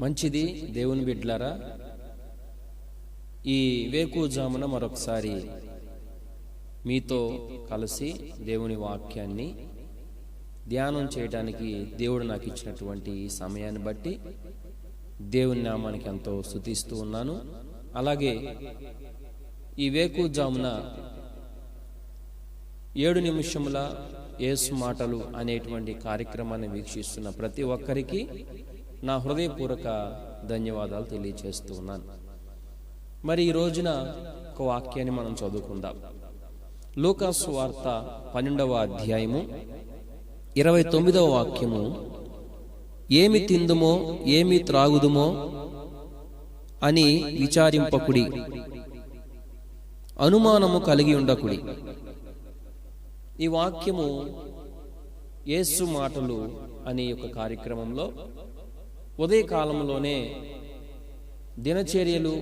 మంచిది దేవుని బిడ్లారా ఈ వేకుజామున మరొకసారి మీతో కలిసి దేవుని వాక్యాన్ని ధ్యానం చేయడానికి దేవుడు నాకు ఇచ్చినటువంటి ఈ సమయాన్ని బట్టి దేవుని నామానికి ఎంతో స్థుతిస్తూ ఉన్నాను. అలాగే ఈ వేకుజామున ఏడు నిమిషముల ఏసు మాటలు అనేటువంటి కార్యక్రమాన్ని వీక్షిస్తున్న ప్రతి ఒక్కరికి నా హృదయపూర్వక ధన్యవాదాలు తెలియజేస్తూ ఉన్నాను. మరి ఈ రోజున ఒక వాక్యాన్ని మనం చదువుకుందాం. లూకాసు వార్త పన్నెండవ అధ్యాయము ఇరవై తొమ్మిదవ వాక్యము ఏమి తిందుమో ఏమి త్రాగుదుమో అని విచారింపకుడి. అనుమానము కలిగి ఉండకుడి. ఈ వాక్యము యేసు మాటలు అనే ఒక కార్యక్రమంలో ఉదయకాలంలోనే దినచర్యలు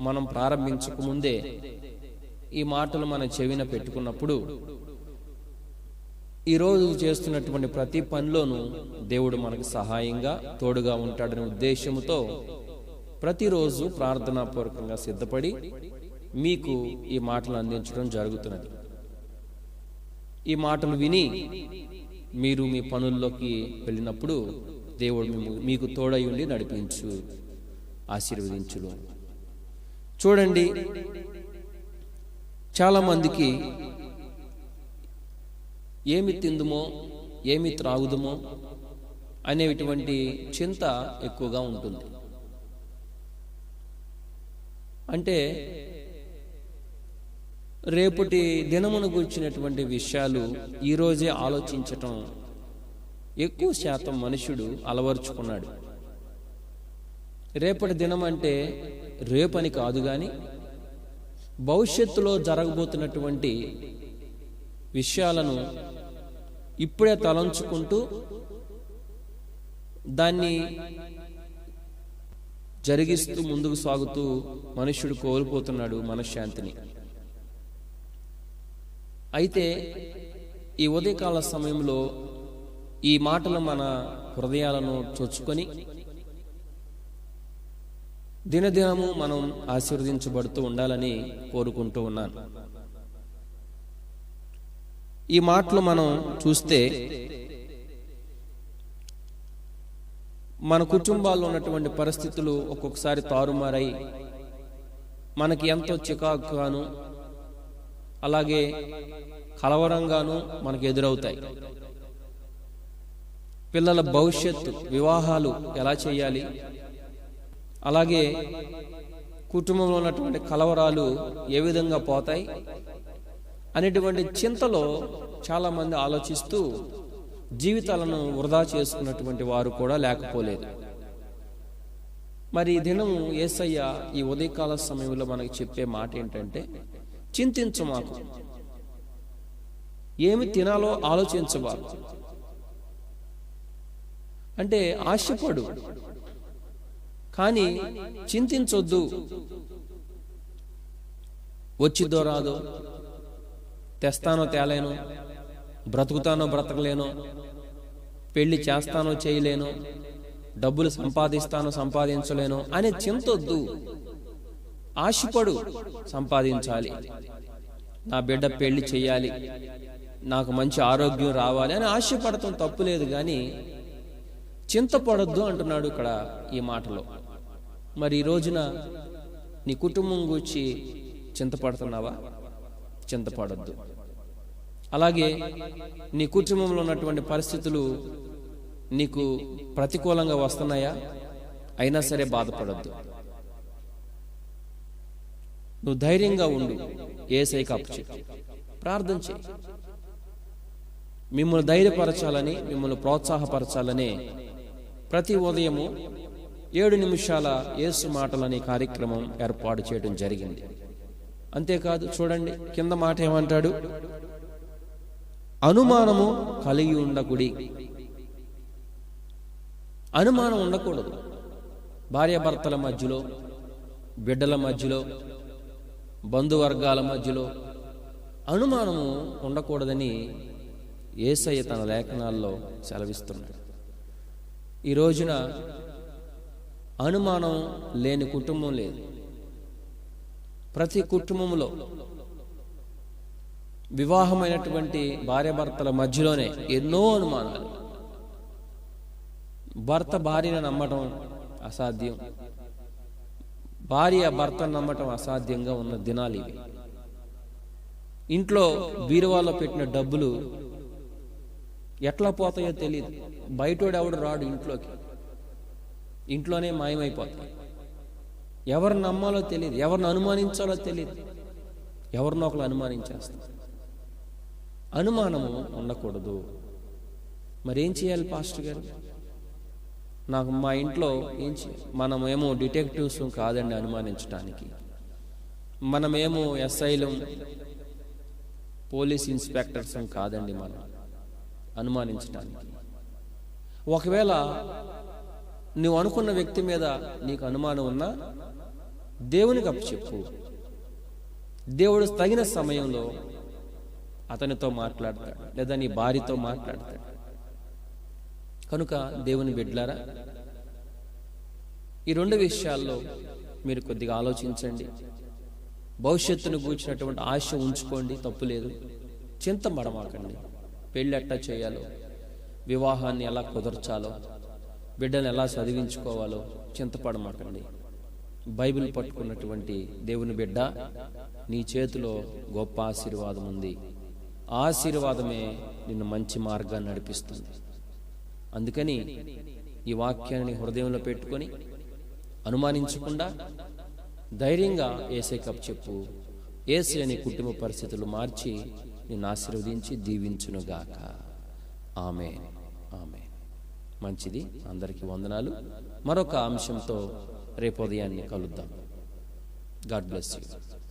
మనం ప్రారంభించకముందే ఈ మాటలు మన చెవిన పెట్టుకున్నప్పుడు ఈరోజు చేస్తున్నటువంటి ప్రతి పనిలోనూ దేవుడు మనకు సహాయంగా తోడుగా ఉంటాడనే ఉద్దేశంతో ప్రతిరోజు ప్రార్థనాపూర్వకంగా సిద్ధపడి మీకు ఈ మాటలు అందించడం జరుగుతున్నది. ఈ మాటలు విని మీరు మీ పనుల్లోకి వెళ్ళినప్పుడు దేవుడు మీకు తోడై ఉండి నడిపించు ఆశీర్వదించుడు చూడండి చాలా మందికి ఏమి తిందుమో ఏమి త్రాగుదుమో అనేటువంటి చింత ఎక్కువగా ఉంటుంది. అంటే రేపటి దినమును గురించినటువంటి విషయాలు ఈరోజే ఆలోచించటం ఎక్కువ శాతం మనుషుడు అలవరుచుకున్నాడు. రేపటి దినం అంటే రేపని కాదు కానీ భవిష్యత్తులో జరగబోతున్నటువంటి విషయాలను ఇప్పుడే తలంచుకుంటూ దాన్ని జరిగిస్తూ ముందుకు సాగుతూ మనుష్యుడు కోల్పోతున్నాడు మనశ్శాంతిని. అయితే ఈ ఉదయకాల సమయంలో ఈ మాటలు మన హృదయాలను చొచ్చుకొని దినదినము మనం ఆశీర్వదించబడుతూ ఉండాలని కోరుకుంటూ ఉన్నాను. ఈ మాటలు మనం చూస్తే మన కుటుంబాల్లో ఉన్నటువంటి పరిస్థితులు ఒక్కొక్కసారి తారుమారై మనకి ఎంతో చికాకుగాను అలాగే కలవరంగాను మనకు ఎదురవుతాయి. పిల్లల భవిష్యత్తు వివాహాలు ఎలా చేయాలి? అలాగే కుటుంబంలో ఉన్నటువంటి కలవరాలు ఏ విధంగా పోతాయి? అనేటువంటి చింతలో చాలామంది ఆలోచిస్తూ జీవితాలను వృధా చేసుకున్నటువంటి వారు కూడా లేకపోలేదు. మరి ఈ దినం ఏసయ్య ఈ ఉదయకాల సమయంలో మనకు చెప్పే మాట ఏంటంటే చింతించు మాకు. ఏమి తినాలో ఆలోచించబాకు అంటే ఆశపడు. కానీ చింతించొద్దు. వచ్చిద్దో రాదో? తెస్తానో తేలేను? బ్రతుకుతానో బ్రతకలేను? పెళ్ళి చేస్తానో చేయలేను? డబ్బులు సంపాదిస్తానో సంపాదించలేను? అనే చింతొద్దు. ఆశపడు సంపాదించాలి. నా బిడ్డ పెళ్ళి చేయాలి. నాకు మంచి ఆరోగ్యం రావాలి అని ఆశపడటం తప్పు లేదు కానీ చింతపడొద్దు అంటున్నాడు ఇక్కడ ఈ మాటలో. మరి ఈ రోజున నీ కుటుంబం గురించి చింతపడుతున్నావా? చింతపడొద్దు. అలాగే నీ కుటుంబంలో ఉన్నటువంటి పరిస్థితులు నీకు ప్రతికూలంగా వస్తున్నాయా? అయినా సరే బాధపడొద్దు. నువ్వు ధైర్యంగా ఉండు. ఏసై అప్పు ప్రార్థన చేయి మిమ్మల్ని ధైర్యపరచాలని మిమ్మల్ని ప్రోత్సాహపరచాలనే ప్రతి ఉదయము ఏడు నిమిషాల యేసు మాటలనే కార్యక్రమం ఏర్పాటు చేయడం జరిగింది. అంతేకాదు చూడండి కింద మాట ఏమంటాడు? అనుమానము కలిగి ఉండకుడి. అనుమానం ఉండకూడదు. భార్యాభర్తల మధ్యలో బిడ్డల మధ్యలో బంధువర్గాల మధ్యలో అనుమానము ఉండకూడదని ఏసయ్య తన లేఖనాల్లో సెలవిస్తున్నాడు. ఈ రోజున అనుమానం లేని కుటుంబం లేదు. ప్రతి కుటుంబంలో వివాహమైనటువంటి భార్యాభర్తల మధ్యలోనే ఎన్నో అనుమానాలు. భర్త భార్యను నమ్మటం అసాధ్యం. భార్య భర్తను నమ్మటం అసాధ్యంగా ఉన్న దినాలు ఇవి. ఇంట్లో బీరువాలో పెట్టిన డబ్బులు ఎట్లా పోతాయో తెలియదు బయటోడు ఎవడు రాడు ఇంట్లోకి. ఇంట్లోనే మాయమైపోతాయి. ఎవరిని నమ్మాలో తెలియదు ఎవరిని అనుమానించాలో తెలియదు ఎవరినో ఒకరు అనుమానించేస్తారు. అనుమానము ఉండకూడదు. మరేం చేయాలి పాస్టర్ గారు? నాకు మా ఇంట్లో ఏం మనమేమో డిటెక్టివ్స్ కాదండి అనుమానించడానికి మనమేమో ఎస్ఐలం పోలీస్ ఇన్స్పెక్టర్స్ కాదండి మనం. అనుమానించడానికి. ఒకవేళ నువ్వు అనుకున్న వ్యక్తి మీద నీకు అనుమానం ఉన్నా దేవునికి అప్పచెప్పు దేవుడు తగిన సమయంలో అతనితో మాట్లాడతాడు లేదా నీ భార్యతో మాట్లాడతాడు. కనుక దేవుని బిడ్లారా ఈ రెండు విషయాల్లో మీరు కొద్దిగా ఆలోచించండి. భవిష్యత్తును కూర్చున్నటువంటి ఆశ ఉంచుకోండి తప్పు లేదు. చింత మడమాకండి పెళ్ళి ఎట్టా చేయాలో? వివాహాన్ని ఎలా కుదర్చాలో? బిడ్డను ఎలా చదివించుకోవాలో? చింతపడమాకండి. బైబిల్ పట్టుకున్నటువంటి దేవుని బిడ్డ నీ చేతిలో గొప్ప ఆశీర్వాదం ఉంది. ఆశీర్వాదమే నిన్ను మంచి మార్గాన్ని నడిపిస్తుంది. అందుకని ఈ వాక్యాన్ని హృదయంలో పెట్టుకొని అనుమానించకుండా ధైర్యంగా ఏసే కప్ చెప్పు. ఏసై అని కుటుంబ పరిస్థితులు మార్చి నిన్ను ఆశీర్వదించి దీవించునుగాక. ఆమె ఆమె మంచిది. అందరికీ వందనాలు. మరొక అంశంతో రేపు ఉదయాన్ని కలుద్దాం. God bless you.